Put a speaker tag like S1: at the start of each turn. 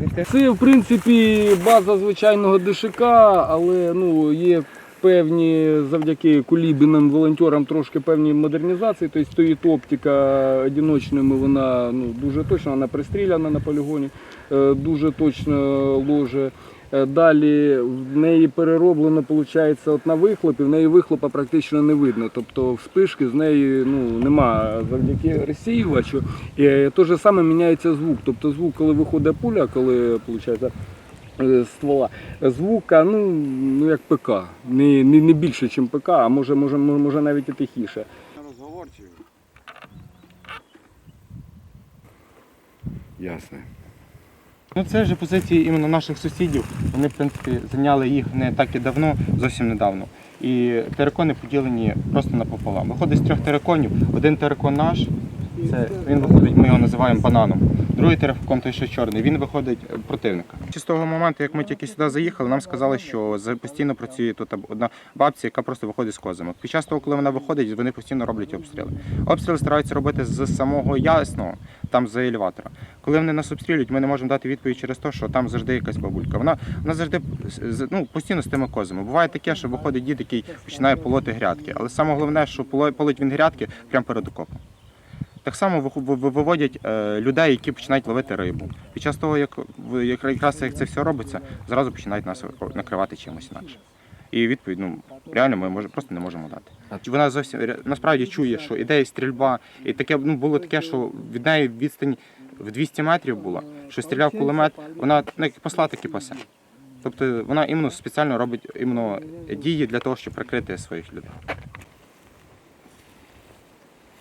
S1: Ну, це, в принципі, база звичайного дишика, але ну, є певні завдяки кулібінам, волонтерам трошки певні модернізації. Тобто стоїть оптика одиночними, вона ну, дуже точно, вона пристріляна на полігоні, е, дуже точно ложе. Е, Далі в неї перероблено, виходить, от на вихлопі, в неї вихлопа практично не видно. Тобто вспишки з неї ну, нема завдяки розсіювачу. І е, те ж саме міняється звук. Тобто звук, коли виходить пуля, коли виходить, ствола, звука, ну, ну як ПК. Не, не, не більше, ніж ПК, а може, може, може навіть і тихіше.
S2: Розговорчиві. Ясно.
S3: Ну це вже позиції іменно наших сусідів. Вони, в принципі, зайняли їх не так і давно, зовсім недавно. І терикони поділені просто напополам. Виходить з трьох териконів, один терикон наш, це він виходить, ми його називаємо бананом. Другий терикон той, що чорний, він виходить е, противника. З того моменту, як ми тільки сюди заїхали, нам сказали, що постійно працює тут одна бабця, яка просто виходить з козами. Під час того, коли вона виходить, вони постійно роблять обстріли. Обстріли стараються робити з самого ясного, там за елеватора. Коли вони нас обстрілюють, ми не можемо дати відповідь через те, що там завжди якась бабулька. Вона, вона завжди ну, постійно з тими козами. Буває таке, що виходить дід, який починає полоти грядки. Але саме головне, що полить він грядки прямо перед окопом. Так само виводять е, людей, які починають ловити рибу. Під час того, як, якраз як це все робиться, зразу починають нас накривати чимось інакше. І відповідь, ну реально, ми може, просто не можемо дати. Вона зовсім насправді чує, що іде стрільба, і таке ну було таке, що від неї відстань в 200 метрів була, що стріляв кулемет, вона ну, як посла, так і пасе. Тобто вона іменно спеціально робить іменно дії для того, щоб прикрити своїх людей.